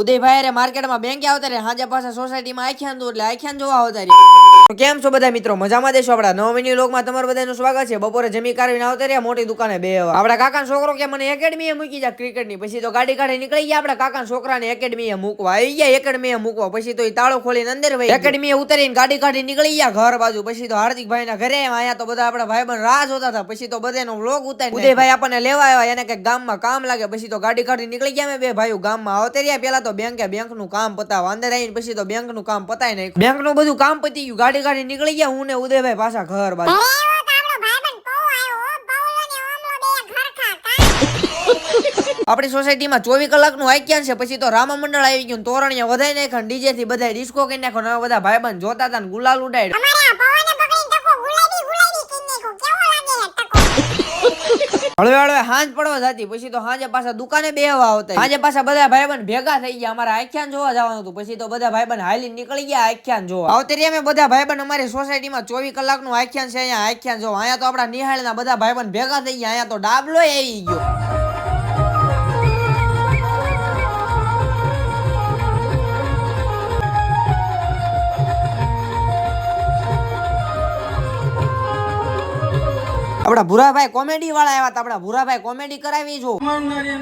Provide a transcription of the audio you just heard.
ઉદયભાઈ રે માર્કેટમાં બેંકે આવતા રે હાજે પાછા સોસાયટીમાં આખ્યાન દો એટલે આખ્યાન જોવા આવતા રે કેમ છો બધા મિત્રો? મજામાં દેશો આપડા નવ મિની લોકમાં તમારું બધાનું સ્વાગત છે. બપોરે જમી કાઢીને આવતા રહ્યા. મોટી દુકાને બે આપણા કાકાનો છોકરો કે મને એકેડમીએ મૂકી જા ક્રિકેટની. પછી તો ગાડી કાઢી નીકળી ગયા. આપણા કાકાના છોકરાને એકેડમીએ એ મૂકવા આવી ગયા. એકેડમીએ મૂકવા. પછી તો એ તાળો ખોલીને અંદર ભાઈ એકેડમી ઉતરીને ગાડી કાઢી નીકળી ગયા ઘર બાજુ. પછી તો હાર્દિકભાઈ ના ઘરે. અહીંયા તો બધા આપણા ભાઈ બન રાહ જોતા હતા. પછી તો બધાનો વ્લોગ ઉતારી ઉદયભાઈ આપણને લેવા આવ્યા. એને કે ગામમાં કામ લાગે. પછી તો ગાડી કાઢી નીકળી ગયા. મેં બે ભાઈઓ ગામમાં આવતા રહ્યા. પેલા તો બેંકે બેંકનું કામ પતાવ અંદર આવીને પછી તો બેંકનું કામ પતાય નહીં બેંકનું બધું કામ પતી ગયું. ગાડી ગાડી નીકળી ગયા. હું ને ઉદયભાઈ પાછા ઘર બાજુ. આપણો સોસાયટીમાં ચોવીસ કલાકનું આખ્યાન છે. પછી તો રામા મંડળ આવી ગયું તોરણિયા વધાઈ નાખ્યા ડીજે થી બધા ડિસ્કો કરી નાખો બધા ભાઈબંધ જોતા હતા ને ગુલાલ ઉડાડ્યો. હળવે હળવે હાંજ પડવા જતી પછી તો હાંજે પાછા દુકાને બેહવા આવતા હાંજે પાછા બધા ભાઈબંધ ભેગા થઈ ગયા. અમારે આખ્યાન જોવા જવાનું હતું. પછી તો બધા ભાઈબંધ હાલી નીકળી ગયા આખ્યાન જોવા. આવતરી અમે બધા ભાઈબંધ અમારી સોસાયટીમાં ચોવીસ કલાકનું આખ્યાન છે અહીંયા. આખ્યાન જોવા. અહીંયા તો આપણા નિહાળના બધા ભાઈબંધ ભેગા થઈ ગયા. અહીંયા તો ડાબલો આવી ગયો. આપડા ભૂરાભાઈ કોમેડી વાળા આવ્યા હતા. આપડા ભૂરાભાઈ કોમેડી કરાવી જો. મારનારી